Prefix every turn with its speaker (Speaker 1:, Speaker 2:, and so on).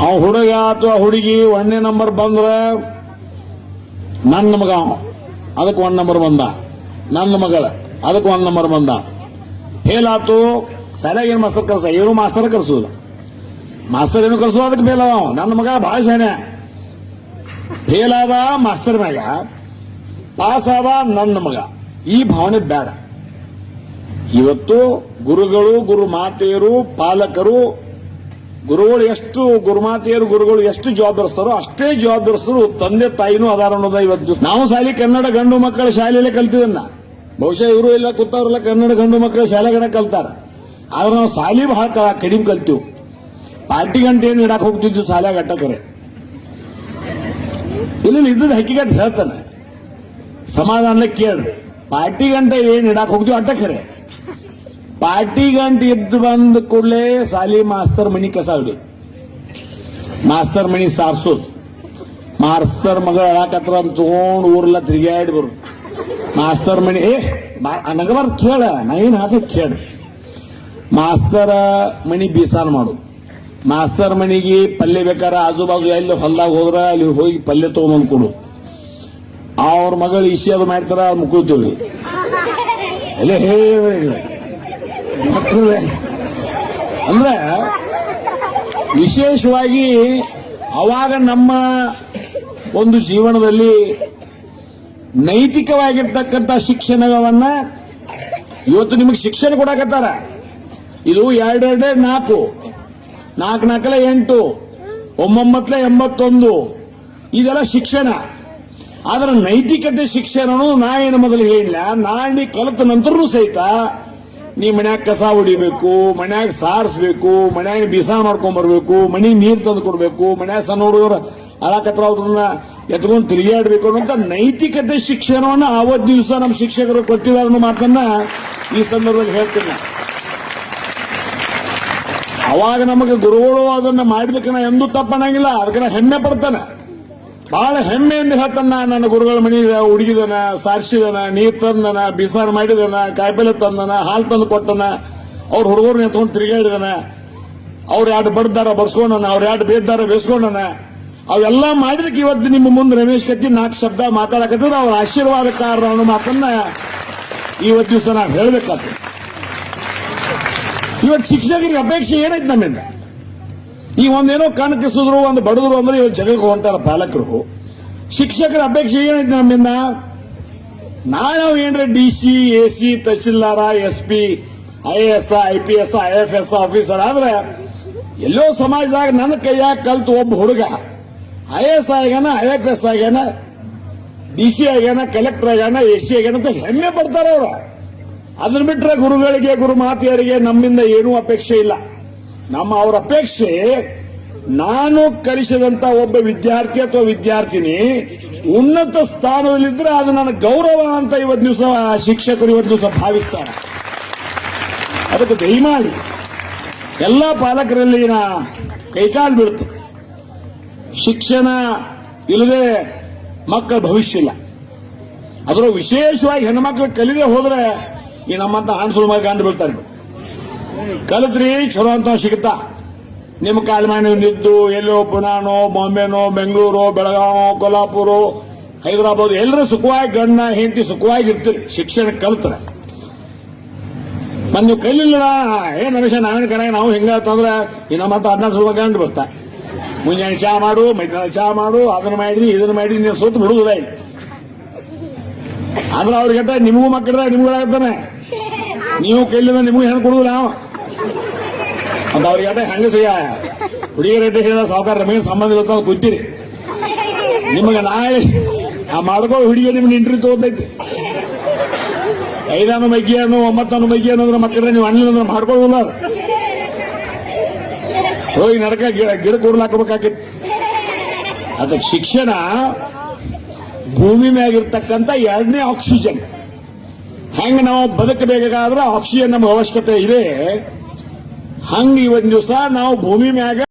Speaker 1: ಅವ ಹುಡುಗ ಅಥವಾ ಹುಡುಗಿ ಒಂದನೇ ನಂಬರ್ ಬಂದ್ರೆ ನನ್ನ ಮಗ. ಅದಕ್ಕೆ ಒಂದ್ ನಂಬರ್ ಬಂದ. ನನ್ನ ಮಗಳ. ಅದಕ್ಕೆ ಒಂದ್ ನಂಬರ್ ಬಂದ. ಫೇಲ್ ಆತು ಸರಿಯಾಗಿ ಮಾಸ್ತರ್ ಕರ್ಸ? ಏನು ಮಾಸ್ತರ್ ಕರ್ಸೋದಿಲ್ಲ ಮಾಸ್ತರ್ ಏನು ಕರ್ಸೋ ಅದಕ್ಕೆ ಫೇಲ್ ಅದಾವ ನನ್ನ ಮಗ ಬಹಳ ಶಾನೆ ಫೇಲ್ ಆದ ಮಾಸ್ತರ್ ಮ್ಯಾಗ. ಪಾಸ್ ಆದ ನನ್ನ ಮಗ. ಈ ಭಾವನೆ ಬೇಡ. ಇವತ್ತು ಗುರುಗಳು, ಗುರು ಮಾತೆಯರು, ಪಾಲಕರು ಗುರುಗಳು ಎಷ್ಟು ಗುರುಮಾತೆಯರು, ಗುರುಗಳು ಎಷ್ಟು ಜವಾಬ್ದಾರಿಸ್ತಾರೋ ಅಷ್ಟೇ ಜವಾಬ್ದಾರಿಸ್ತರು ತಂದೆ ತಾಯಿನೂ ಅದಾರ ಅನ್ನೋದ ಇವತ್ತು. ನಾವು ಶಾಲೆ ಕನ್ನಡ ಗಂಡು ಮಕ್ಕಳ ಶಾಲೆಯಲ್ಲೇ ಕಲ್ತಿದ್ದನ್ನ. ಬಹುಶಃ ಇವರು ಇಲ್ಲ ಕೂತವ್ರೆಲ್ಲ, ಕನ್ನಡ ಗಂಡು ಮಕ್ಕಳ ಶಾಲೆಗಣ ಕಲ್ತಾರ. ಆದ್ರೆ ನಾವು ಶಾಲಿ ಬಹಳ ಕಡಿಮೆ ಕಲ್ತೀವಿ. ಪಾರ್ಟಿ ಗಂಟೆ ಏನು ಇಡಕ್ ಹೋಗ್ತಿದ್ವಿ ಶಾಲೆ ಅಟ್ಟಕರೆ ಇಲ್ಲ ಇದ್ದ ಹಕ್ಕಿಗಟ್ಟು ಹೇಳ್ತಾನೆ. ಸಮಾಧಾನ ಕೇಳ್ರಿ. ಪಾರ್ಟಿ ಗಂಟೆ ಏನು ಇಡಕ್ ಹೋಗ್ತೀವಿ ಅಟ್ಟಕರೆ ಪಾರ್ಟಿ ಗಂಟ ಎದ್ದು ಬಂದ ಕೂಡಲೇ ಸಾಲಿ ಮಾಸ್ತರ್ ಮಣಿ ಕಸ ಇಡು ಮಾಸ್ತರ್ ಮನಿ ಸಾರ್ಸೋದು ಮಾಸ್ತರ್ ಮಗ ಹೇಳಕತ್ರ ಅಂತ ತಗೊಂಡು ಊರ್ಲ ತಿರುಗಾಡಿ ಬರು ಮಾಸ್ತರ್ ಮನಿ ಏ ನಗಬಾರ್ದು ಕೇಳ, ನಾ ಏನ್ ಹಾಕ ಕೇಳ. ಮಾಸ್ತರ ಮಣಿ ಬೀಸಾನ್ ಮಾಡು. ಮಾಸ್ತರ್ ಮನಿಗೆ ಪಲ್ಯ ಬೇಕಾರ, ಆಜು ಬಾಜು ಎಲ್ಲಿ ಹೊಲ್ದಾಗ ಹೋದ್ರ ಅಲ್ಲಿ ಹೋಗಿ ಪಲ್ಯ ತಗೊಂಬಂದು ಕೊಡು. ಅವ್ರ ಮಗಳು ಇಶಿ ಅದು ಮಾಡ್ತಾರ ಮುಕ್ಕೋತೀವಿ ಎಲ್ಲ ಹೇಳಿ ಅಂದ್ರೆ ವಿಶೇಷವಾಗಿ ಅವಾಗ ನಮ್ಮ ಒಂದು ಜೀವನದಲ್ಲಿ ನೈತಿಕವಾಗಿರ್ತಕ್ಕಂಥ ಶಿಕ್ಷಣವನ್ನ ಇವತ್ತು ನಿಮಗೆ ಶಿಕ್ಷಣ ಕೊಡಕತ್ತಾರ. ಇದು ಎರಡೆರಡೇ ನಾಲ್ಕು. ನಾಲ್ಕು ನಾಲ್ಕಲೆ ಎಂಟು. ಒಂಬತ್ತಲೆ ಎಂಬತ್ತೊಂದು. ಇದೆಲ್ಲ ಶಿಕ್ಷಣ. ಆದ್ರೆ ನೈತಿಕತೆ ಶಿಕ್ಷಣನು ನಾ ಏನು ಮೊದಲು ಹೇಳಿಲ್ಲ. ನಾಳೆ ಕಲಿತ ನಂತರನು ಸಹಿತ ನೀ ಮನ್ಯಾಗ ಕಸ ಹೊಡಿಬೇಕು, ಮನ್ಯಾಗ ಸಾರಿಸ್ಬೇಕು ಮನ್ಯಾಗ ಬಿಸ ಮಾಡ್ಕೊಂಡ್ ಬರ್ಬೇಕು ಮನಿ ನೀರ್ ತಂದು ಕೊಡ್ಬೇಕು, ಮನ್ಯಾಗ ಸಣ್ಣ ಹುಡುಗರು ಅಳಕತ್ರ ಅವ್ರನ್ನ ಎತ್ಕೊಂಡು ತಿರುಗಾಡ್ಬೇಕು ಅನ್ನೋಂಥ ನೈತಿಕತೆ ಶಿಕ್ಷಣವನ್ನ ಆವತ್ ದಿವಸ ನಮ್ಮ ಶಿಕ್ಷಕರು ಕೊಟ್ಟಿದ್ದಾರೆ ಅನ್ನೋ ಮಾತನ್ನ ಈ ಸಂದರ್ಭದಲ್ಲಿ ಹೇಳ್ತೀನಿ. ಅವಾಗ ನಮಗೆ ಗುರುಗಳು ಅದನ್ನ ಮಾಡಿದಕ್ಕೆ ನಾ ಎಂದೂ ತಪ್ಪನಾಗಿಲ್ಲ, ಅದಕ್ಕೆ ಹೆಮ್ಮೆ ಪಡ್ತಾನೆ ಬಹಳ ಹೆಮ್ಮೆಯಿಂದ ಹೇಳ್ತಾನ ನನ್ನ ಗುರುಗಳ ಮನಿ ಹುಡುಗಿದನ, ಸಾರ್ಸಿದನ, ನೀರ್ ತಂದನ, ಬಿಸಾರ್ ಮಾಡಿದನ, ಕಾಯಿಪಲ್ಲೆ ತಂದನ, ಹಾಲು ತಂದು ಕೊಟ್ಟನ, ಅವ್ರ ಹುಡುಗರು ಎತ್ಕೊಂಡು ತಿರುಗಾಡಿದನ ಅವ್ರ ಎರಡು ಬಡ್ದಾರ ಬರ್ಸ್ಕೊಂಡನ, ಅವ್ರ ಎರಡು ಬೇದ್ದಾರ ಬೇಸ್ಕೊಂಡನ, ಅವೆಲ್ಲ ಮಾಡಿದಕ್ಕೆ ಇವತ್ತು ನಿಮ್ಮ ಮುಂದೆ ರಮೇಶ್ ಕತ್ತಿ ನಾಲ್ಕು ಶಬ್ದ ಮಾತಾಡಕತ್ತದ, ಅವ್ರ ಆಶೀರ್ವಾದಕಾರ ಅನ್ನೋ ಮಾತನ್ನ ಇವತ್ತು ದಿವಸ ನಾವು ಹೇಳ್ಬೇಕಾಗ್ತದೆ. ಇವತ್ತು ಶಿಕ್ಷಕರಿಗೆ ಅಪೇಕ್ಷೆ ಏನೈತೆ ನಮ್ಮಿಂದ? ಈ ಒಂದೇನೋ ಕಣಕಿಸಿದ್ರು ಕಿಸಿದ್ರು ಒಂದು ಬಡದ್ರು ಅಂದ್ರೆ ಇವತ್ತು ಜಗಕ್ಕೆ ಹೊಂಟಾರ ಪಾಲಕರು. ಶಿಕ್ಷಕರ ಅಪೇಕ್ಷೆ ಏನೈತೆ ನಮ್ಮಿಂದ? ನಾವು ಏನ್ರ D C A C tahsildar S P I S I P S I F S officer ಆದ್ರೆ ಎಲ್ಲೋ ಸಮಾಜದಾಗ ನನ್ನ ಕೈಯಾಗ ಕಲ್ತು ಒಬ್ಬ ಹುಡುಗ. ಐ ಎಸ್ ಆಗ್ಯಾನ ಐ ಎಫ್ ಎಸ್ ಆಗ್ಯಾನ ಡಿ ಸಿ ಆಗ್ಯಾನ ಕಲೆಕ್ಟರ್ ಆಗ್ಯಾನ ಎ ಸಿ ಆಗ್ಯಾನ ಅಂತ ಹೆಮ್ಮೆ ಪಡ್ತಾರ ಅವರು. ಅದನ್ನ ಬಿಟ್ರೆ ಗುರುಗಳಿಗೆ ಗುರು ಮಾತೆಯರಿಗೆ ನಮ್ಮಿಂದ ಏನೂ ಅಪೇಕ್ಷೆ ಇಲ್ಲ. ನಮ್ಮ ಅವರ ಅಪೇಕ್ಷೆ, ನಾನು ಕಲಿಸಿದಂತ ಒಬ್ಬ ವಿದ್ಯಾರ್ಥಿ ಅಥವಾ ವಿದ್ಯಾರ್ಥಿನಿ ಉನ್ನತ ಸ್ಥಾನದಲ್ಲಿದ್ರೆ ಅದು ನನ್ನ ಗೌರವ ಅಂತ ಇವತ್ತು ದಿವಸ ಶಿಕ್ಷಕರು ಇವತ್ತು ದಿವಸ ಭಾವಿಸ್ತಾರೆ. ಅದಕ್ಕೆ ದಯಮಾಡಿ, ಎಲ್ಲ ಪಾಲಕರಲ್ಲಿ ನಾ ಕೈಕಾಲು ಬಿಡುತ್ತೆ. ಶಿಕ್ಷಣ ಇಲ್ಲದೆ ಮಕ್ಕಳ ಭವಿಷ್ಯ ಇಲ್ಲ. ಅದರ ವಿಶೇಷವಾಗಿ ಹೆಣ್ಮಕ್ಳು ಕಲಿದೆ ಹೋದ್ರೆ ಈ ನಮ್ಮಂತ ಹಾನ್ಸುಲ್ ಮಗ ಗಂಡು ಕಲಿತ್ರಿ ಚಲೋ ಅಂತ ಸಿಗುತ್ತಾ? ನಿಮ್ಮ ಕಾಲಮಾನ ನಿದ್ದು ಎಲ್ಲೋ ಪುಣಾನೋ ಬಾಂಬೆನೋ ಬೆಂಗಳೂರು ಬೆಳಗಾವೋ ಕೊಲ್ಹಾಪುರ ಹೈದರಾಬಾದ್ ಎಲ್ಲರೂ ಸುಖವಾಗಿ ಗಣ್ಣ ಹೆಂಡತಿ ಸುಖವಾಗಿ ಇರ್ತೀರಿ ಶಿಕ್ಷಣ ಕಲ್ತರ. ಮಂದು ನೀವು ಕಲಿಲ್ಲ ಏನ್ ರಮೇಶ ನಾವೇನು ಕಣ ನಾವು ಹಿಂಗಂತಂದ್ರೆ ಇನ್ನ ಮತ್ತೆ ಹದಿನಾರು ಸುಲಭ ಗಂಡು ಬರ್ತಾ. ಮುಂಜಾನೆ ಚಾ ಮಾಡು ಮೈದಾನ ಚಾ ಮಾಡು ಅದನ್ನ ಮಾಡಿದ್ರಿ ಇದನ್ನ ಮಾಡಿದ್ರಿ ನೀವು ಸುತ್ತ ಬಿಡುವುದಿಲ್ಲ ಅಂದ್ರೆ ಆದ್ರೆ ಅವ್ರಿಗೆ ನಿಮಗೂ ಮಕ್ಕಳ ನಿಮ್ಗಳಾಗ್ತಾನೆ. ನೀವು ಕೈಲಿಂದ ನಿಮಗೂ ಹೆಣ್ಣು ಕೊಡುದಿಲ್ಲ ನಾವು ಅಂತ ಅವ್ರಿಗೆ ಅದ ಹುಡುಗಿ ಹುಡುಗಿಯರಡ್ಡೆ ಹೇಳಿದ ಸಾವುಕಾರ ರಮೇಶ್ ಸಂಬಂಧ ಇಲ್ಲ ಅಂತ ನಿಮಗೆ ನಾಳೆ ಆ ಮಾಡ್ಕೋ ಹುಡುಗಿ ನಿಮ್ಗೆ ಇಂಟರ್ವ್ಯೂ ತಗೋತೈತಿ. ಐದಾನು ಮೈಗಿಯನ್ನು ಒಂಬತ್ತನ್ನು ಮೈಗಿ ಅನ್ನೋದ್ರ ಮಕ್ಕಳ ನೀವು ಅಣ್ಣ ಅಂದ್ರೆ ಮಾಡ್ಕೊಳ್ಳೋದಿಲ್ಲ ಅದು. ಹೋಗಿ ನಡಕ ಗಿಡ ಗಿಡ ಕೂಡಲು ಹಾಕಬೇಕಾಗಿತ್ತು. ಅದಕ್ಕೆ ಶಿಕ್ಷಣ ಭೂಮಿ ಮ್ಯಾಗಿರ್ತಕ್ಕಂಥ ಎರಡನೇ ಆಕ್ಸಿಜನ್ ಹೆಂಗ್ ನಾವು ಬದುಕಬೇಕಾದ್ರೆ ಆಕ್ಸಿಜನ್ ನಮ್ಮ ಅವಶ್ಯಕತೆ ಇದೆ. ಹಂಗ ಇವತ್ತಿನ ದಿವಸ ನಾವು ಭೂಮಿ ಮ್ಯಾಗ